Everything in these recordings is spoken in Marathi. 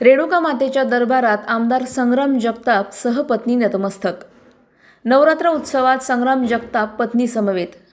रेणुका मातेच्या दरबारात आमदार संग्राम जगताप सहपत्नी नतमस्तक. नवरात्र उत्सवात संग्राम जगताप पत्नी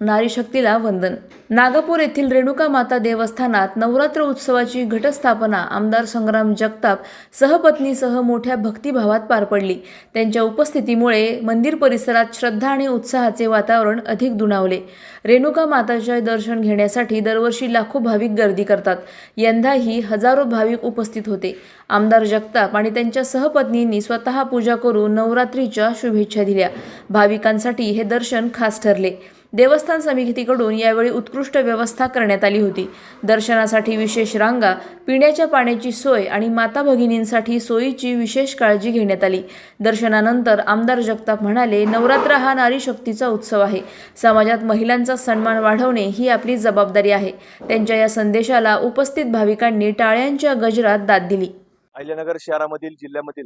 नारीशक्तीला वंदन. नागपूर येथील रेणुका माता देवस्थानात नवरात्र उत्सवाची घटस्थापना आमदार संग्राम जगताप सहपत्नीसह मोठ्या भक्तिभावात पार पडली. त्यांच्या उपस्थितीमुळे मंदिर परिसरात श्रद्धा आणि उत्साहाचे वातावरण अधिक दुणावले. रेणुका माताचे दर्शन घेण्यासाठी दरवर्षी लाखो भाविक गर्दी करतात. यंदाही हजारो भाविक उपस्थित होते. आमदार जगताप आणि त्यांच्या सहपत्नींनी स्वतः पूजा करून नवरात्रीच्या शुभेच्छा दिल्या. भाविकांसाठी हे दर्शन खास ठरले. देवस्थान समितीकडून यावेळी उत्कृष्ट व्यवस्था करण्यात आली होती. दर्शनासाठी विशेष रांगा पिण्याच्या पाण्याची सोय आणि माता भगिनींसाठी सोयीची विशेष काळजी घेण्यात आली. दर्शनानंतर आमदार जगताप म्हणाले नवरात्र हा नारी शक्तीचा उत्सव आहे. समाजात महिलांचा सन्मान वाढवणे ही आपली जबाबदारी आहे. त्यांच्या या संदेशाला उपस्थित भाविकांनी टाळ्यांच्या गजरात दाद दिली. अहिल्यानगर शहरामधील जिल्ह्यामधील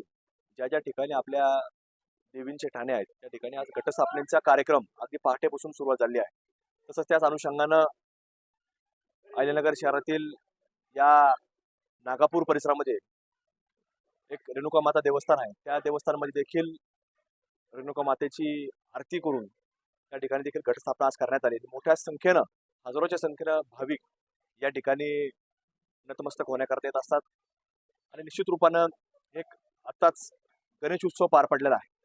ज्या ज्या ठिकाणी आपल्या देवींचे ठाणे आहेत. त्या ठिकाणी आज घटस्थापनेचा कार्यक्रम अगदी पहाटेपासून सुरुवात झाली आहे. तसंच त्याच अनुषंगानं अहिल्यानगर शहरातील या नागापूर परिसरामध्ये एक रेणुका माता देवस्थान आहे. त्या देवस्थानमध्ये देखील रेणुका मातेची आरती करून त्या ठिकाणी देखील घटस्थापना आज करण्यात आली. मोठ्या संख्येनं हजारोच्या संख्येनं भाविक या ठिकाणी नतमस्तक होण्याकरता येत असतात. आणि निश्चित रूपानं एक आत्ताच गणेश उत्सव पार पडलेला आहे.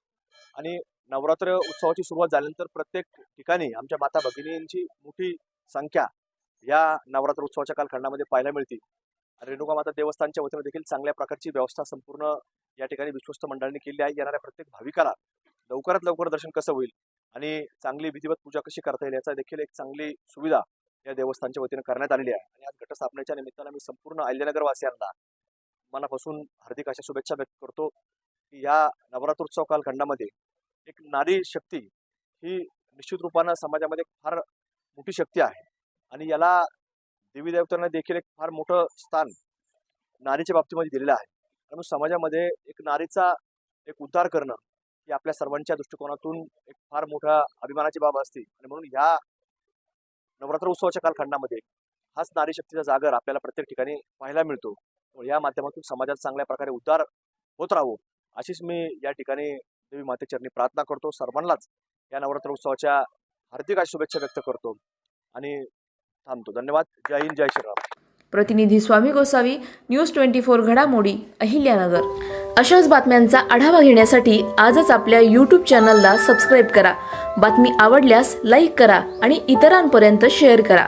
आणि नवरात्र उत्सवाची सुरुवात झाल्यानंतर प्रत्येक ठिकाणी आमच्या माता भगिनींची मोठी संख्या या नवरात्र उत्सवाच्या कालखंडामध्ये पाहायला मिळते. रेणुका माता देवस्थानच्या वतीनं देखील चांगल्या प्रकारची व्यवस्था संपूर्ण या ठिकाणी विश्वस्त मंडळाने केली आहे. येणाऱ्या प्रत्येक भाविकाला लवकरात लवकर दर्शन कसं होईल आणि चांगली विधिवत पूजा कशी करता येईल याचा देखील एक चांगली सुविधा या देवस्थानच्या वतीनं करण्यात आलेली आहे. आणि आज घटस्थापनेच्या निमित्तानं मी संपूर्ण अहिल्यानगरवासियांना मनापासून हार्दिक अशा शुभेच्छा व्यक्त करतो की या नवरात्रोत्सव कालखंडामध्ये एक नारी शक्ती ही निश्चित रूपानं समाजामध्ये फार मोठी शक्ती आहे. आणि याला देवी देवतांना देखील एक फार मोठं स्थान नारीच्या बाबतीमध्ये दिलेलं आहे. त्यामुळे समाजामध्ये एक नारीचा एक उद्धार करणं ही आपल्या सर्वांच्या दृष्टिकोनातून एक फार मोठा अभिमानाची बाब असते. आणि म्हणून ह्या नवरात्र उत्सवाच्या कालखंडामध्ये हाच नारी शक्तीचा जागर आपल्याला प्रत्येक ठिकाणी पाहायला मिळतो. या माध्यमातून समाजात चांगल्या प्रकारे उद्धार होत राहावं अशीच मी या ठिकाणी देवी मातेचरणी प्रार्थना करतो. सर्वांनाच या नवरात्र उत्सवाच्या हार्दिक अशा शुभेच्छा व्यक्त करतो आणि थांबतो. धन्यवाद. जय हिंद जय श्रीराम. प्रतिनिधी Swami Gosavi news twenty four घडामोडी अहिल्यानगर. अशाच बातम्यांचा आढावा घेण्यासाठी आजच आपल्या यूट्यूब चॅनलला सबस्क्राईब करा. बातमी आवडल्यास लाईक करा आणि इतरांपर्यंत शेअर करा.